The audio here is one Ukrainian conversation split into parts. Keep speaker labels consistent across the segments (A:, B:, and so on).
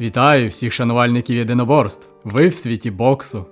A: Вітаю всіх шанувальників єдиноборств. Ви в світі боксу.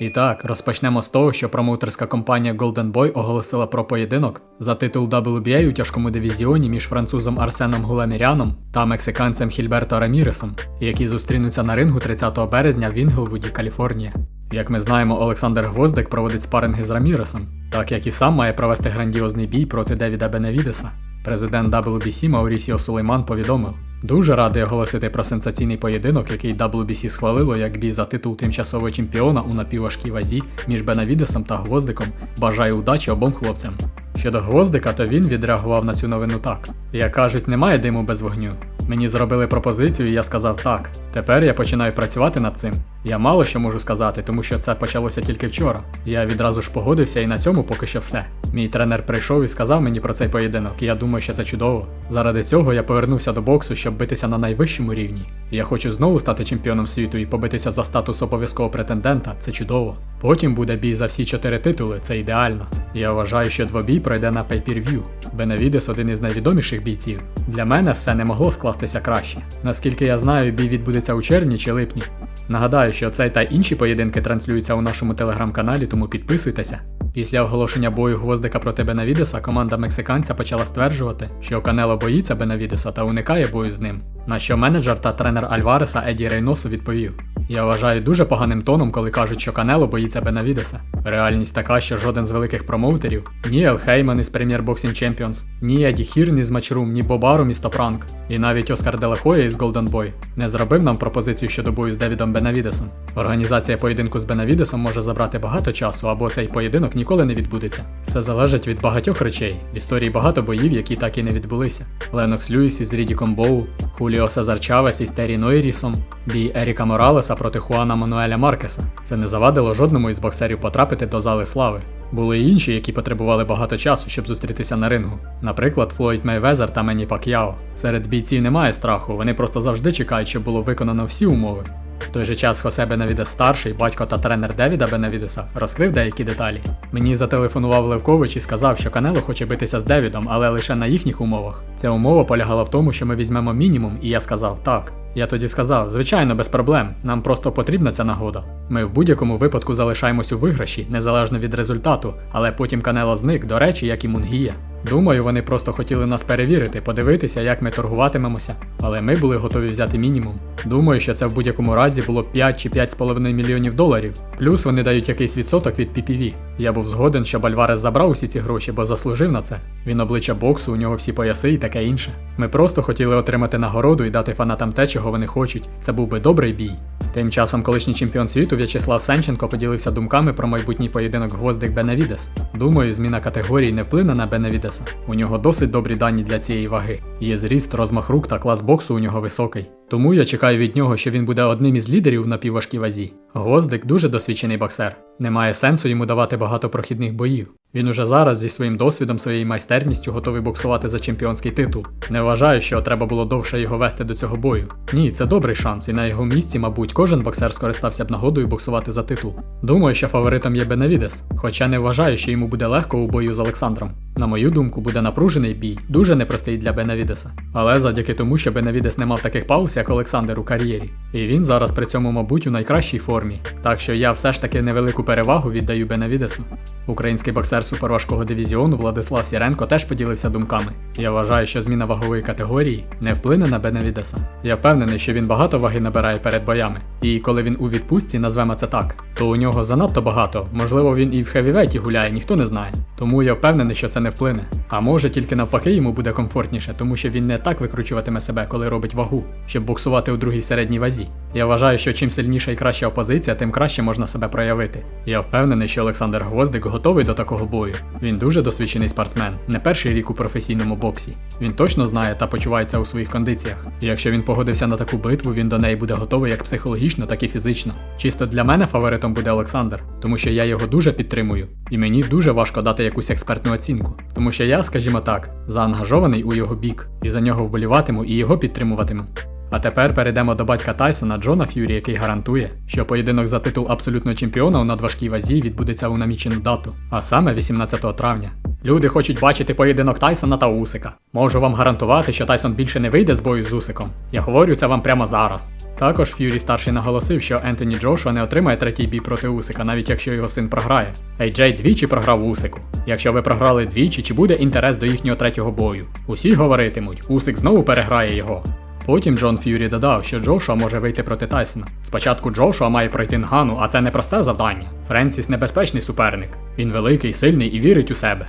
A: І так, розпочнемо з того, що промоутерська компанія Golden Boy оголосила про поєдинок за титул WBA у тяжкому дивізіоні між французом Арсеном Гулеміряном та мексиканцем Хільберто Раміресом, які зустрінуться на рингу 30 березня в Інглвуді, Каліфорнія. Як ми знаємо, Олександр Гвоздик проводить спаринги з Раміресом, так як і сам має провести грандіозний бій проти Девіда Беневідеса. Президент WBC Маурісіо Сулейман повідомив: дуже радий оголосити про сенсаційний поєдинок, який WBC схвалило як бій за титул тимчасового чемпіона у напівважкій вазі між Бенавідесом та Гвоздиком. Бажаю удачі обом хлопцям. Щодо гвоздика, то він відреагував на цю новину так: як кажуть, немає диму без вогню. Мені зробили пропозицію, і я сказав так. Тепер я починаю працювати над цим. Я мало що можу сказати, тому що це почалося тільки вчора. Я відразу ж погодився, і на цьому поки що все. Мій тренер прийшов і сказав мені про цей поєдинок, і я думаю, що це чудово. Заради цього я повернувся до боксу, щоб битися на найвищому рівні. Я хочу знову стати чемпіоном світу і побитися за статус обов'язкового претендента. Це чудово. Потім буде бій за всі чотири титули, це ідеально. Я вважаю, що двобій пройде на pay-per-view. Бенавідес один із найвідоміших бійців. Для мене все не могло скластися краще. Наскільки я знаю, бій відбудеться у червні чи липні. Нагадаю, що цей та інші поєдинки транслюються у нашому телеграм-каналі, тому підписуйтеся. Після оголошення бою гвоздика проти Бенавідеса команда мексиканця почала стверджувати, що Канело боїться Бенавідеса та уникає бою з ним. На що менеджер та тренер Альвареса Еді Рейносу відповів: Я вважаю дуже поганим тоном, коли кажуть, що Канело боїться Бенавідеса. Реальність така, що жоден з великих промоутерів, ні Ел Хейман із Premier Boxing Champions, ні Еді Хірн із Matchroom, ні Бобарум із Top і навіть Оскар Делахоя із Golden Boy не зробив нам пропозицію щодо бою з Девідом Бенавідесом. Організація поєдинку з Бенавідесом може забрати багато часу, або цей поєдинок ніколи не відбудеться. Все залежить від багатьох речей. В історії багато боїв, які так і не відбулися. Ленокс Льюіс із Рідіком Боу, Хуліо Сезар Чавес із Террі Нойрісом, бій Еріка Моралеса проти Хуана Мануеля Маркеса. Це не завадило жодному із боксерів потрапити до зали слави. Були й інші, які потребували багато часу, щоб зустрітися на рингу. Наприклад, Флойд Мейвезер та Мені Пак'яо. Серед бійців немає страху, вони просто завжди чекають, щоб було виконано всі умови. Той же час Хосе Бенавідес старший, батько та тренер Девіда Бенавідеса, розкрив деякі деталі. Мені зателефонував Левкович і сказав, що Канело хоче битися з Девідом, але лише на їхніх умовах. Ця умова полягала в тому, що ми візьмемо мінімум, і я сказав так. Я тоді сказав, звичайно, без проблем, нам просто потрібна ця нагода. Ми в будь-якому випадку залишаємось у виграші, незалежно від результату, але потім Канело зник, до речі, як і Мунгія. Думаю, вони просто хотіли нас перевірити, подивитися, як ми торгуватимемося, але ми були готові взяти мінімум. Думаю, що це в будь-якому разі було 5 чи 5,5 мільйонів доларів. Плюс вони дають якийсь відсоток від PPV. Я був згоден, щоб Альварес забрав усі ці гроші, бо заслужив на це. Він обличчя боксу, у нього всі пояси і таке інше. Ми просто хотіли отримати нагороду і дати фанатам те, чого вони хочуть. Це був би добрий бій. Тим часом колишній чемпіон світу В'ячеслав Сенченко поділився думками про майбутній поєдинок гвоздик Бенавідес. Думаю, зміна категорії не вплине на Бенавідеса. У нього досить добрі дані для цієї ваги. Є зріст, розмах рук та клас боксу у нього високий. Тому я чекаю від нього, що він буде одним із лідерів в напівважкій вазі. Гвоздик дуже досвідчений боксер. Немає сенсу йому давати багато прохідних боїв. Він уже зараз зі своїм досвідом, своєю майстерністю готовий боксувати за чемпіонський титул. Не вважаю, що треба було довше його вести до цього бою. Ні, це добрий шанс, і на його місці, мабуть, кожен боксер скористався б нагодою боксувати за титул. Думаю, що фаворитом є Бенавідес, хоча не вважаю, що йому буде легко у бою з Олександром. На мою думку, буде напружений бій, дуже непростий для Бенавідеса. Але завдяки тому, що Бенавідес не мав таких пауз, як Олександр у кар'єрі. І він зараз при цьому, мабуть, у найкращій формі. Так що я все ж таки невелику перевагу віддаю Бенавідесу. Український боксер суперважкого дивізіону Владислав Сіренко теж поділився думками. Я вважаю, що зміна вагової категорії не вплине на Бенавідеса. Я впевнений, що він багато ваги набирає перед боями. І коли він у відпустці, назвемо це так, то у нього занадто багато. Можливо, він і в хевівейті гуляє, ніхто не знає. Тому я впевнений, що це не вплине. А може тільки навпаки йому буде комфортніше, тому що він не так викручуватиме себе, коли робить вагу, щоб боксувати у другій середній вазі. Я вважаю, що чим сильніша і краща опозиція, тим краще можна себе проявити. Я впевнений, що Олександр Гвоздик готовий до такого бою. Він дуже досвідчений спортсмен, не перший рік у професійному боксі. Він точно знає та почувається у своїх кондиціях. І якщо він погодився на таку битву, він до неї буде готовий як психологічно, так і фізично. Чисто для мене фаворитом буде Олександр, тому що я його дуже підтримую, і мені дуже важко дати якусь експертну оцінку, тому що я, скажімо так, заангажований у його бік, і за нього вболіватиму і його підтримуватиму. А тепер перейдемо до батька Тайсона Джона Ф'юрі, який гарантує, що поєдинок за титул абсолютного чемпіона у надважкій вазі відбудеться у намічену дату, а саме 18 травня. Люди хочуть бачити поєдинок Тайсона та Усика. Можу вам гарантувати, що Тайсон більше не вийде з бою з Усиком. Я говорю це вам прямо зараз. Також Ф'юрі старший наголосив, що Ентоні Джошуа не отримає третій бій проти Усика, навіть якщо його син програє. AJ двічі програв Усику. Якщо ви програли двічі, чи буде інтерес до їхнього третього бою? Усі говоритимуть, Усик знову переграє його. Потім Джон Ф'юрі додав, що Джошуа може вийти проти Тайсона. Спочатку Джошуа має пройти Нгану, а це не просте завдання. Френсіс небезпечний суперник. Він великий, сильний і вірить у себе.